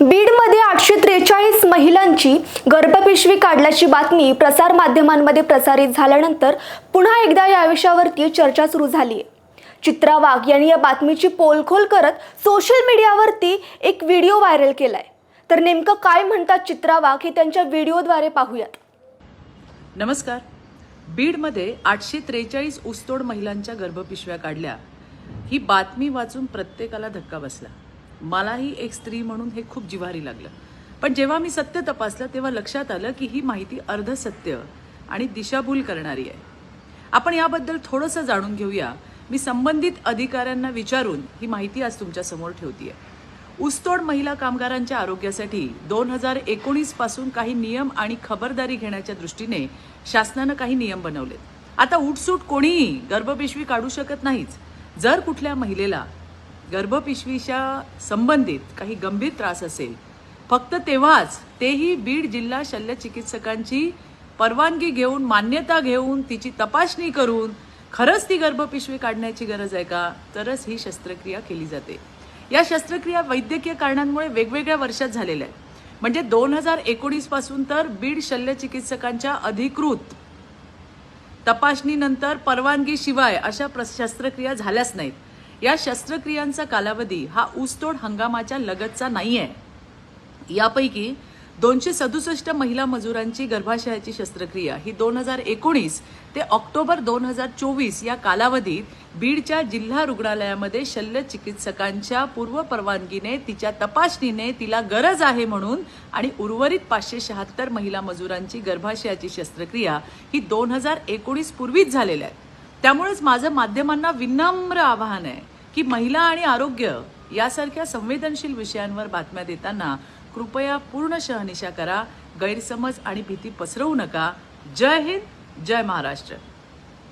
बीडमध्ये आठशे त्रेचाळीस महिलांची गर्भपिशवी काढल्याची बातमी प्रसारमाध्यमांमध्ये प्रसारित झाल्यानंतर पुन्हा एकदा या विषयावरती चर्चा सुरू झाली आहे चित्रा वाघ यांनी या बातमीची पोलखोल करत सोशल मीडियावरती एक व्हिडिओ व्हायरल केलाय. तर नेमकं काय म्हणतात चित्रा वाघ हे त्यांच्या व्हिडिओद्वारे पाहूयात. नमस्कार. बीडमध्ये आठशे त्रेचाळीस ऊसतोड महिलांच्या गर्भपिशव्या काढल्या. ही बातमी वाचून प्रत्येकाला धक्का बसला. मलाही एक स्त्री म्हणून हे खूप जिवारी लागलं. पण जेव्हा मी सत्य तपासलं तेव्हा लक्षात आलं की ही माहिती अर्धसत्य आणि दिशाभूल करणारी आहे. आपण याबद्दल थोडंसं जाणून घेऊया. मी संबंधित अधिकाऱ्यांना विचारून ही माहिती आज तुमच्यासमोर ठेवतीये. ऊसतोड महिला कामगारांच्या आरोग्यासाठी दोन हजार एकोणीसपासून काही नियम आणि खबरदारी घेण्याच्या दृष्टीने शासनानं काही नियम बनवलेत. आता उठसूट कोणीही गर्भपिशवी काढू शकत नाहीच. जर कुठल्या महिलेला गर्भपिशवीच्या संबंधित काही गंभीर त्रास असेल फक्त तेव्हाच तेही बीड जिल्हा शल्य चिकित्सकांची परवानगी घेऊन मान्यता घेऊन तिची तपासणी करून खरंच ती गर्भपिशवी काढण्याची गरज आहे का? तरच ही शस्त्रक्रिया केली जाते. या शस्त्रक्रिया वैद्यकीय कारणांमुळे वेगवेगळ्या वर्षात झालेल्या आहेत. म्हणजे दोन हजार एकोणीसपासून तर बीड शल्य चिकित्सकांच्या अधिकृत तपासणीनंतर परवानगीशिवाय अशा प्र- शस्त्रक्रिया झाल्याच नाहीत. या शस्त्रक्रियांचा कालावधी हा ऊसतोड हंगामाच्या लगतचा नाही आहे यापैकी दोनशे सदुसष्ट महिला मजुरांची गर्भाशयाची शस्त्रक्रिया ही दोन हजार एकोणीस ते ऑक्टोबर दोन हजार चोवीस या कालावधीत बीडच्या जिल्हा रुग्णालयामध्ये शल्य चिकित्सकांच्या पूर्व परवानगीने तिच्या तपासणीने तिला गरज आहे म्हणून आणि उर्वरित पाचशे शहात्तर महिला मजुरांची गर्भाशयाची शस्त्रक्रिया ही दोन हजार एकोणीस पूर्वीच झालेल्या आहेत त्यामुळेच माझं माध्यमांना विनम्र आवाहन आहे की महिला आणि आरोग्य यासारख्या संवेदनशील विषयांवर बातम्या देताना कृपया पूर्ण शहनिशा करा गैरसमज आणि भीती पसरवू नका. जय हिंद जय महाराष्ट्र.